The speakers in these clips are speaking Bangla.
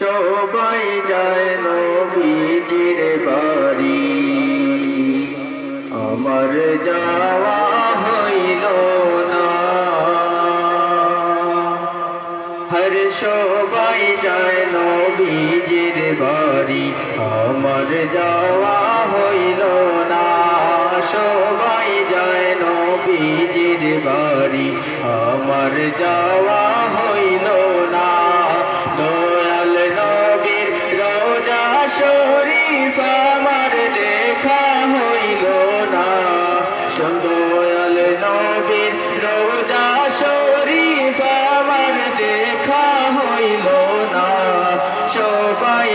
সবাই যায় নবীজির বাড়ি। আমার যাওয়া হইল না। হর সবাই যায় নবীজির বাড়ি। আমার যাওয়া হইল না। সবাই যায় নবীজির বাড়ি। আমার যাওয়া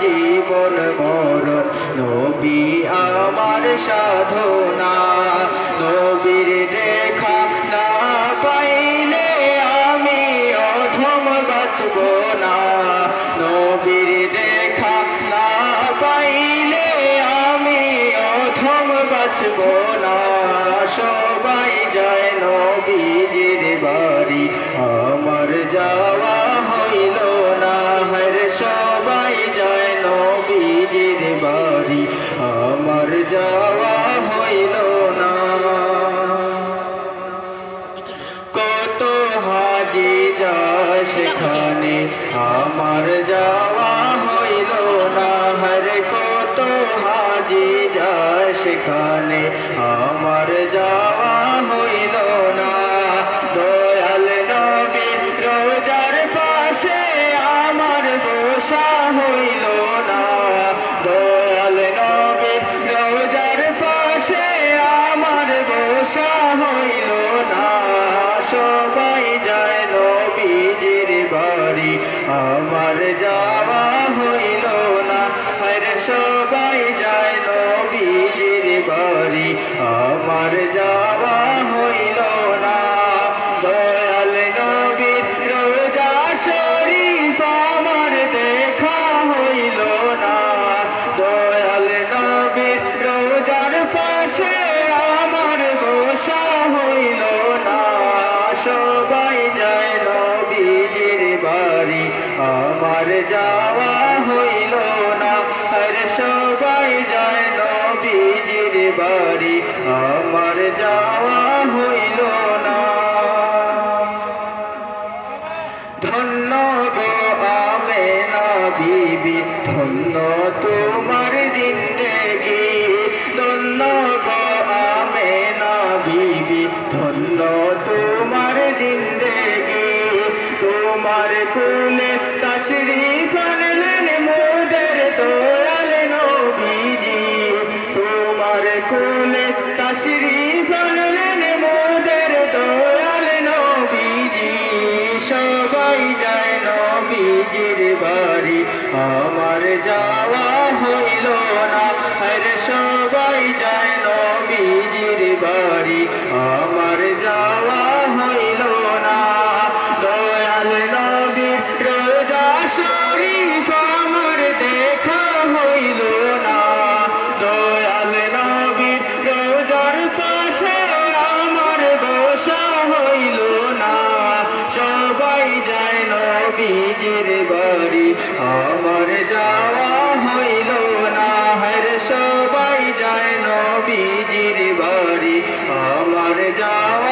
জীবন মরণ নবী আমার সাধনা, নবীর দেখা না পাইলে আমি অধম বাঁচব না। নবীর দেখা না পাইলে আমি অধম বাঁচব না। সবাই যায় নবীজির বাড়ি। আমার বাড়ি আমার যাওয়া হইল না। কত হাজি যায় সেখানে, আমার যাওয়া হইল না। হরে কত হাজি যায় সেখানে, আমার যাওয়া হইল না। দয়াল নবীর রোজার পাশে আমার বসা হইল সবাই যায় নবীজির বাড়ি। আমার যাওয়া হইল না। দয়াল নবীর রোজা শরীফ আমার দেখা হইল না। দয়াল নবীর রোজার পাশে আমার বসা হইল না। সবাই যায় নবীজির বাড়ি। আমার যাওয়া আমার যাওয়া হইল না। ধন্য গো আমেনা বিবি, ধন্য তোমার জিন্দেগি। ধন্য গো আমেনা বিবি, ধন্য তোমার জিন্দেগি। তোমার কুলে নবীজির বাড়ি। আমার যাওয়া হইল না সবাই যায় নবীজির বাড়ি। আমার যাওয়া হইল না, দয়াল নবী রোজা শরীফ বাড়ি আমার যাওয়া হইল না হর সবাই যায় নবীজির বাড়ি। আমার যাওয়া